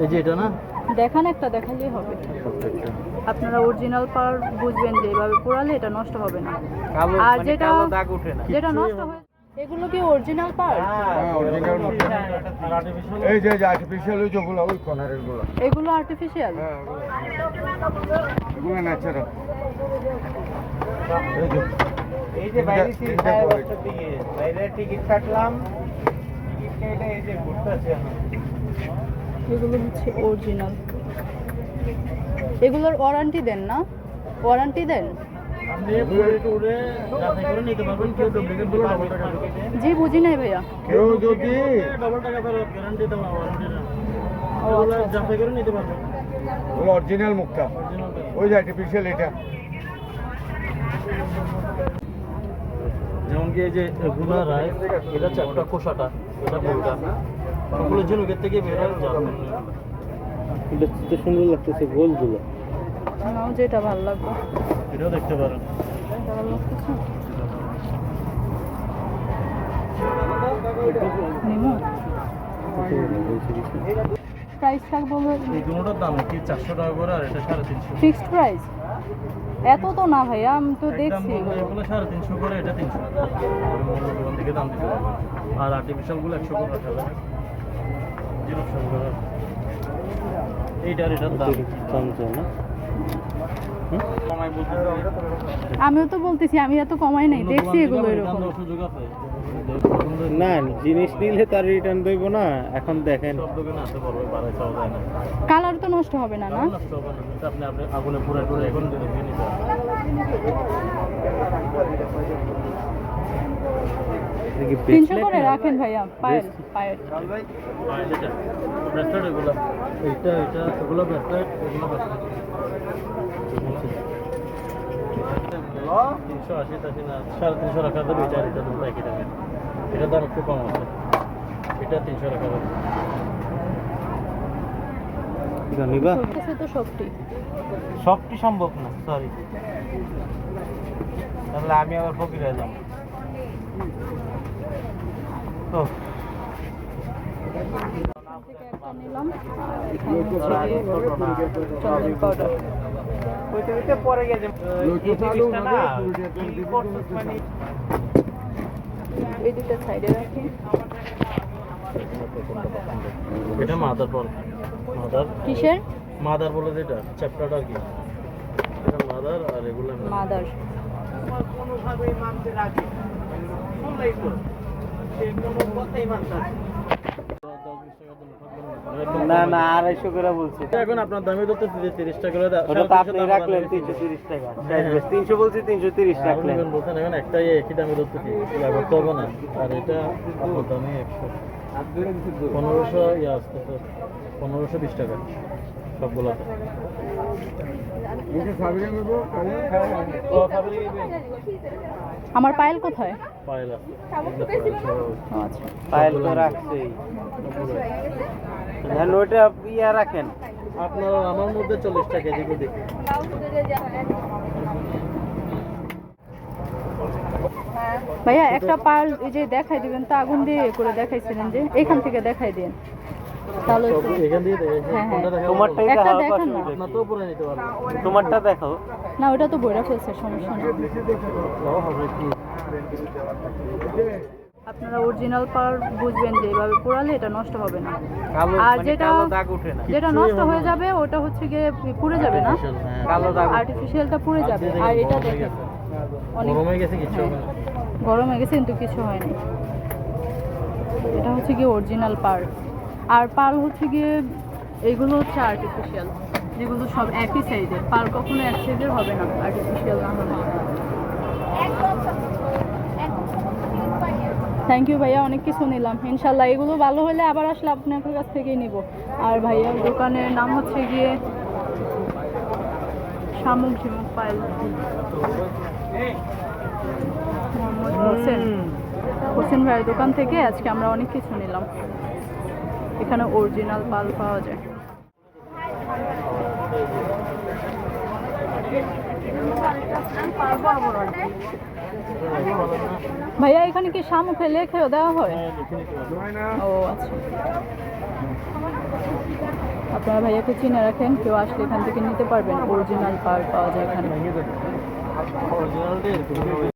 এই যে এটা না? দেখান একটা দেখালেই হবে। আপনারা অরিজিনাল পার বুঝবেন যে এভাবে পোড়ালে এটা নষ্ট হবে না। আর মানে যেটা- দাগ ওঠে না। যেটা নষ্ট হয়ে এগুলো কি অরিজিনাল পার হ্যাঁ, original মতো। এই যে আর্টিফিশিয়াল ওই যেগুলো ওই কর্নারেরগুলো এগুলো আর্টিফিশিয়াল হ্যাঁ এগুলো ন্যাচারাল এই যে। বাইরে বাইরে টিকিট কাটলাম। টিকিট কেটে এই যে ঘুরতেছে এখন। এগুলো হচ্ছে অরিজিনাল এগুলোর ওয়ারেন্টি দেন না? ওয়ারেন্টি দেন? জি বুঝি নাই ভাইয়া। কেউ যদি ডবল টাকা ফেরত গ্যারান্টি দেওয়া ওয়ারেন্টি না ওগুলো আচ্ছা, আচ্ছা। যাচাই করে নিতে পারবেন ওগুলো অরিজিনাল মুক্তা। অরিজিনাল ওই যে আর্টিফিশিয়াল এটা। যেমন কি এই যে গুনা রায় এটা চারটা কোষাটা এটা বলটা ওগুলো ঝিনুকের থেকে বের হয় এটা সুন্দর লাগতেছে গোলগুলো। নাও যেটা ভালো লাগবে এটাও দেখতে নিমু? প্রাইস থাকব এই দুটোর দাম কি চারশো টাকা করে আর এটা সাড়ে তিনশো? ফিক্সড প্রাইস এত তো না ভাইয়া আমি তো দেখছি এগুলো। সাড়ে তিনশো করে এটা তিনশো। দোকান থেকে দাম দিতে আর আর্টিফিশিয়ালগুলো একশো করে রাখা করে এইটার এটার দাম। না আমিও তো বলতেছি আমি এত কমাই নাই দেখছি এগুলো এরকম। না জিনিস নিলে তার রিটার্ন দেব না এখন দেখেন। কালার তো নষ্ট হবে না না? নষ্ট হবে না এটা আপনি আপনি আগুনে পুরো টুরে এখন তিনশো করে রাখেন ভাইয়া পায়েল পায়েল। ব্রেসলেট এগুলো এইটা এটা এগুলো ব্রেসলেট এগুলো ব্রেসলেট। তিনশো আশি টাশি না সাড়ে তিনশো রাখা যাবে এটা এটা দুটো একই দামে এটার দাম একটু কম আছে। এটা তিনশো রাখা যাবে নিবা? তো সবটি। সবটি সম্ভব না সরি তাহলে আমি আবার ফকির হয়ে যাব। পরে গেছে এই জিনিসটা না কি করছিস এই দুটো সাইডে রাখি এটা মাদার বল। মাদার কিসের? মাদার বলে যেটা চ্যাপ্টারটা কি? এটা মাদার আর এগুলো মাদার কোনোভাবেই মানতে রাজি শুনলেই তো সে কোনো কথাই মানতে না। না আড়াইশো করে বলছি। এখন আপনার দামি তো তিরিশ টাকা করে দেয়। ওটা তো আপনি রাখলেন তিনশো তিরিশ টাকা। তিনশো বলছি তিনশো তিরিশ রাখলেন। এখন বলছেন এখন একটাই একই দামে ধরতেছি। করতে হবে না। আর এটা আপনার দামে একশো। পনেরোশো ইয়ে আসতেছে পনেরোশো বিশ টাকা। করব আমার পায়েল কোথায়? পায়েল আচ্ছা। পায়েল তো রাখছেই হ্যাঁ ওইটা ইয়া রাখেন। আপনার আমার মধ্যে চল্লিশটা কেজি দেখি ভাইয়া একটা পায়েল এই যে দেখাই দিবেন তো আগুন দিয়ে করে দেখাইছিলেন যে এখান থেকে দেখাই দেন তাহলে এখান দিয়ে হ্যাঁ, হ্যাঁ। দেখা দেখান না। তো নিতে তোমারটা ওটা তো বইরা ফেলছে সমস্যা নেই। আপনারা অরিজিনাল পার বুঝবেন যে এভাবে পোড়ালে এটা নষ্ট হবে না। আর মানে যেটা- কালো দাগ ওঠে না। যেটা নষ্ট হয়ে যাবে ওটা হচ্ছে গিয়ে পুড়ে যাবে না। Artificial, হ্যাঁ। আর্টিফিশিয়ালটা পুড়ে যাবে। আর এটা গরম দেখেন গেছে। অনেক গরম হয়ে গেছে কিছু গরম হয়ে গেছে কিন্তু কিছু হয়নি। এটা হচ্ছে গিয়ে অরিজিনাল পার আর পার হচ্ছে গিয়ে এগুলো হচ্ছে আর্টিফিশিয়াল যেগুলো সব একই সাইজের পার কখনো এক সাইজের হবে না আর্টিফিশিয়াল না হলে থ্যাংক ইউ ভাইয়া অনেক কিছু নিলাম। ইনশাল্লাহ এগুলো ভালো হলে আবার আসলে আপনার কাছ থেকেই নিব। আর ভাইয়ার দোকানের নাম হচ্ছে গিয়ে শামুক ঝিমুক পাইল মোহাম্মদ হোসেন। হোসেন ভাইয়ের দোকান থেকে আজকে আমরা অনেক কিছু নিলাম। এখানে অরিজিনাল পাল পাওয়া যায়। ভাইয়া, এখানে কি শামুখে লেখেও দেওয়া হয়। ও আচ্ছা। আপনারা ভাইয়াকে চিনে রাখেন, কেউ আসলে এখান থেকে নিতে পারবেন। অরিজিনাল পার পাওয়া যায় এখানে।